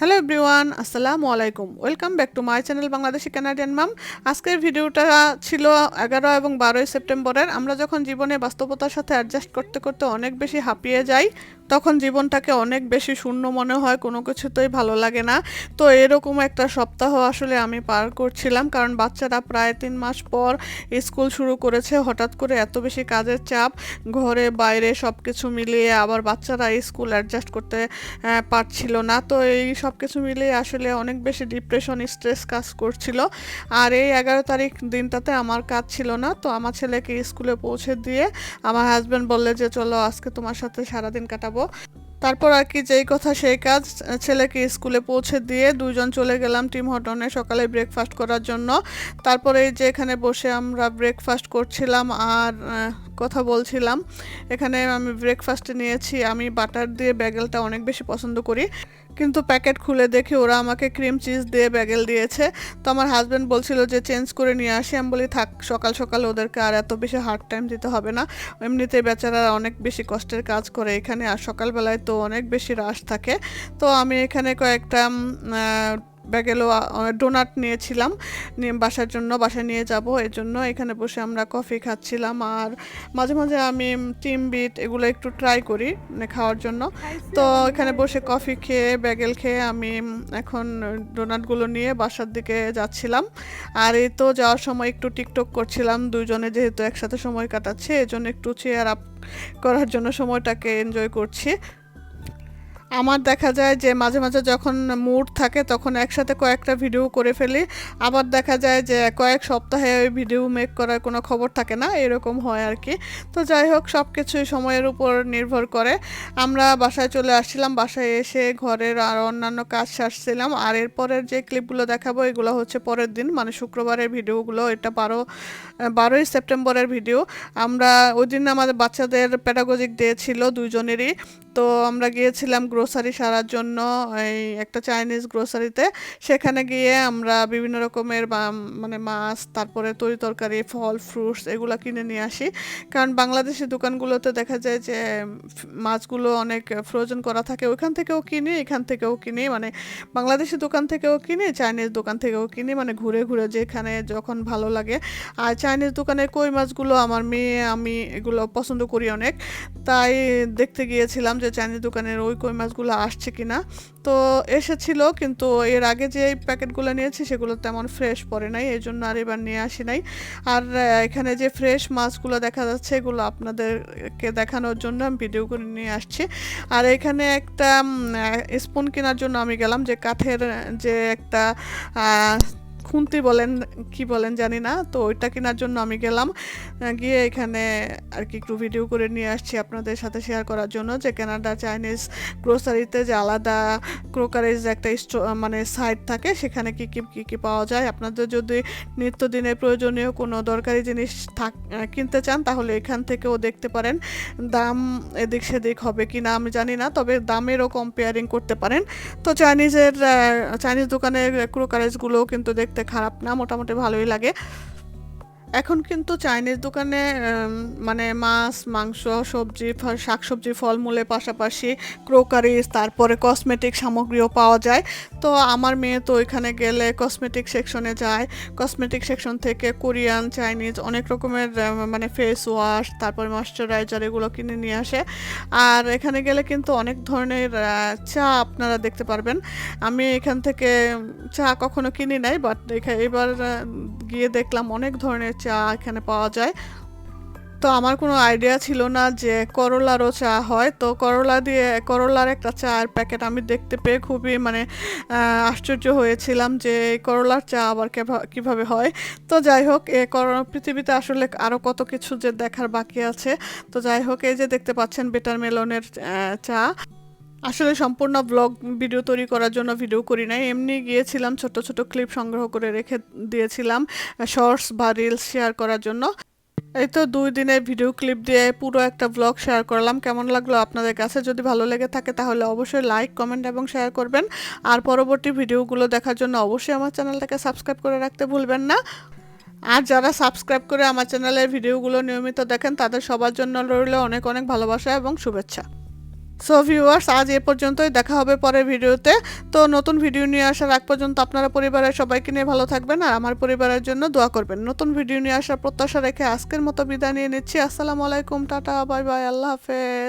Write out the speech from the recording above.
Hello everyone, আসসালামু আলাইকুম। Welcome back to my channel Bangladeshi Canadian mum. আজকের ভিডিওটা ছিল এগারো এবং বারোই সেপ্টেম্বরের। আমরা যখন জীবনে বাস্তবতার সাথে অ্যাডজাস্ট করতে করতে অনেক বেশি হাঁপিয়ে যাই, তখন জীবনটাকে অনেক বেশি শূন্য মনে হয়, কোনো কিছুতেই ভালো লাগে না। তো এরকম একটা সপ্তাহ আসলে আমি পার করছিলাম, কারণ বাচ্চারা প্রায় তিন মাস পর স্কুল শুরু করেছে। হঠাৎ করে এত বেশি কাজের চাপ, ঘরে, বাইরে সব কিছু মিলিয়ে আবার বাচ্চারা স্কুল অ্যাডজাস্ট করতে পারছিল না। তো এই সব কিছু মিলিয়ে আসলে অনেক বেশি ডিপ্রেশন স্ট্রেস কাজ করছিল। আর এই এগারো তারিখ দিনটাতে আমার কাজ ছিল না, তো আমার ছেলেকে স্কুলে পৌঁছে দিয়ে আমার হাজব্যান্ড বললে যে, চলো আজকে তোমার সাথে সারাদিন কাটাবো। তারপর আর কি যেই কথা সেই কাজ, ছেলেকে স্কুলে পৌঁছে দিয়ে দুজন চলে গেলাম টিম হটনে সকালে ব্রেকফাস্ট করার জন্য। তারপরে যে এখানে বসে আমরা ব্রেকফাস্ট করছিলাম আর কথা বলছিলাম। এখানে আমি ব্রেকফাস্টে নিয়েছি। আমি বাটার দিয়ে ব্যাগেলটা অনেক বেশি পছন্দ করি। কিন্তু প্যাকেট খুলে দেখি ওরা আমাকে ক্রিম চিজ দিয়ে ব্যাগেল দিয়েছে। তো আমার হাজব্যান্ড বলছিল যে চেঞ্জ করে নিয়ে আসি। আমি বলি, থাক, সকাল সকাল ওদেরকে আর এত বেশি হার্ড টাইম দিতে হবে না। এমনিতে বেচারা অনেক বেশি কষ্টের কাজ করে এখানে। আর সকালবেলায় তো অনেক বেশি রাশ থাকে। তো আমি এখানে কয়েকটা ব্যাগেলো ডোনাট নিয়েছিলাম। নিয়ে বাসার জন্য বাসায় নিয়ে যাব। এই জন্য এখানে বসে আমরা কফি খাচ্ছিলাম। আর মাঝে মাঝে আমি টিম বিট এগুলো একটু ট্রাই করি মানে খাওয়ার জন্য। তো এখানে বসে কফি খেয়ে ব্যাগেল খেয়ে আমি এখন ডোনাটগুলো নিয়ে বাসার দিকে যাচ্ছিলাম। আর এই তো যাওয়ার সময় একটু টিকটক করছিলাম। দুজনে যেহেতু একসাথে সময় কাটাচ্ছে এই জন্য একটু চেয়ার আপ করার জন্য সময়টাকে এনজয় করছি। আমার দেখা যায় যে মাঝে মাঝে যখন মুড থাকে তখন একসাথে কয়েকটা ভিডিও করে ফেলি। আবার দেখা যায় যে কয়েক সপ্তাহে ওই ভিডিও মেক করার কোনো খবর থাকে না, এরকম হয় আর কি। তো যাই হোক সব কিছুই সময়ের উপর নির্ভর করে। আমরা বাসায় চলে আসছিলাম, বাসায় এসে ঘরের আর অন্যান্য কাজ সারছিলাম। আর এরপরের যে ক্লিপগুলো দেখাবো, এগুলো হচ্ছে পরের দিন মানে শুক্রবারের ভিডিওগুলো এটা বারো, বারোই সেপ্টেম্বরের ভিডিও আমরা ওই দিন আমাদের বাচ্চাদের প্যাডাগজিক ডে ছিল দুজনেরই তো আমরা গিয়েছিলাম গ্রোসারি সারার জন্য, এই একটা চাইনিজ গ্রোসারিতে সেখানে গিয়ে আমরা বিভিন্ন রকমের মানে মাছ, তারপরে তরি তরকারি, ফল ফ্রুটস এগুলো কিনে নিয়ে আসি। কারণ বাংলাদেশি দোকানগুলোতে দেখা যায় যে, মাছগুলো অনেক ফ্রোজেন করা থাকে। ওইখান থেকেও কিনি, এখান থেকেও কিনি। মানে বাংলাদেশি দোকান থেকেও কিনি চাইনিজ দোকান থেকেও কিনি। মানে ঘুরে ঘুরে যেখানে যখন ভালো লাগে। আর চাইনিজ দোকানের কই মাছগুলো আমার মেয়ে, আমি এগুলো পছন্দ করি অনেক। তাই দেখতে গিয়েছিলাম। যে চাইনিজ দোকানের ওই কই মাছগুলো আসছে কিনা। তো এসেছিল, কিন্তু এর আগে যে প্যাকেটগুলো নিয়েছি সেগুলো তেমন ফ্রেশ পড়ে নাই এই জন্য আর এবার নিয়ে আসি নাই। আর এখানে যে ফ্রেশ মাছগুলো দেখা যাচ্ছে, এগুলো আপনাদেরকে দেখানোর জন্য আমি ভিডিও করে নিয়ে আসছি। আর এখানে একটা স্পুন কেনার জন্য আমি গেলাম, যে কাঠের, যে একটা খুন্তি বলেন, কি বলেন জানি না, তো ওইটা কেনার জন্য আমি গেলাম। গিয়ে এখানে আর কি একটু ভিডিও করে নিয়ে আসছি আপনাদের সাথে শেয়ার করার জন্য যে কেনাডা চাইনিজ গ্রোসারিতে যে আলাদা ক্রোকারিজ একটা মানে সাইট থাকে, সেখানে কি কি কি, কী পাওয়া যায়? আপনাদের যদি নিত্যদিনের প্রয়োজনীয় কোনো দরকারি জিনিস থাক কিনতে চান, তাহলে এখান থেকেও দেখতে পারেন। দাম এদিক সেদিক হবে কি না আমি জানি না, তবে দামেরও কম্পেয়ারিং করতে পারেন। তো চাইনিজের চাইনিজ দোকানের ক্রোকারেজগুলোও কিন্তু দেখতে খারাপ না মোটামুটি ভালোই লাগে। এখন কিন্তু চাইনিজ দোকানে মানে মাছ, মাংস, সবজি শাকসবজি, ফলমূলের পাশাপাশি ক্রোকারিজ, তারপরে কসমেটিক সামগ্রীও পাওয়া যায়। তো আমার মেয়ে তো ওইখানে গেলে কসমেটিক সেকশনে যায়। কসমেটিক সেকশন থেকে কোরিয়ান, চাইনিজ অনেক রকমের মানে ফেস ওয়াশ, তারপরে ময়শ্চারাইজার এগুলো কিনে নিয়ে আসে। আর এখানে গেলে কিন্তু অনেক ধরনের চা আপনারা দেখতে পারবেন। আমি এখান থেকে চা কখনো কিনি নাই বাট এবার গিয়ে দেখলাম অনেক ধরনের চা এখানে পাওয়া যায়। তো আমার কোনো আইডিয়া ছিল না যে করলারও চা হয়। তো করলা দিয়ে, করলার একটা চায়ের প্যাকেট আমি দেখতে পেয়ে খুবই মানে আশ্চর্য হয়েছিলাম যে করলার চা আবার কেভা- কীভাবে হয়। তো যাই হোক, এ পৃথিবীতে আসলে আরও কত কিছু যে দেখার বাকি আছে। তো যাই হোক, এই যে দেখতে পাচ্ছেন বেটার মেলনের চা। আসলে সম্পূর্ণ ব্লগ ভিডিও তৈরি করার জন্য ভিডিও করি নাই। এমনি গিয়েছিলাম ছোট ছোট ক্লিপ সংগ্রহ করে রেখে দিয়েছিলাম শর্টস বা রিলস শেয়ার করার জন্য। এই তো দুই দিনের ভিডিও ক্লিপ দিয়ে পুরো একটা ব্লগ শেয়ার করলাম। কেমন লাগল আপনাদের কাছে? যদি ভালো লেগে থাকে তাহলে অবশ্যই লাইক কমেন্ট এবং শেয়ার করবেন। আর পরবর্তী ভিডিওগুলো দেখার জন্য অবশ্যই আমার চ্যানেলটাকে সাবস্ক্রাইব করে রাখতে ভুলবেন না। আর যারা সাবস্ক্রাইব করে আমার চ্যানেলের ভিডিওগুলো নিয়মিত দেখেন, তাদের সবার জন্য রইল অনেক অনেক ভালোবাসা এবং শুভেচ্ছা। সো ভিউয়ার্স আজ এ পর্যন্তই, দেখা হবে পরের ভিডিওতে। তো নতুন ভিডিও নিয়ে আসার আগ পর্যন্ত আপনারা পরিবারের সবাইকে নিয়ে ভালো থাকবেন আর আমার পরিবারের জন্য দোয়া করবেন। নতুন ভিডিও নিয়ে আসার প্রত্যাশা রেখে আজকের মতো বিদায় নিয়ে নিচ্ছি। আসসালামু আলাইকুম, টাটা বাই বাই আল্লাহ হাফেজ।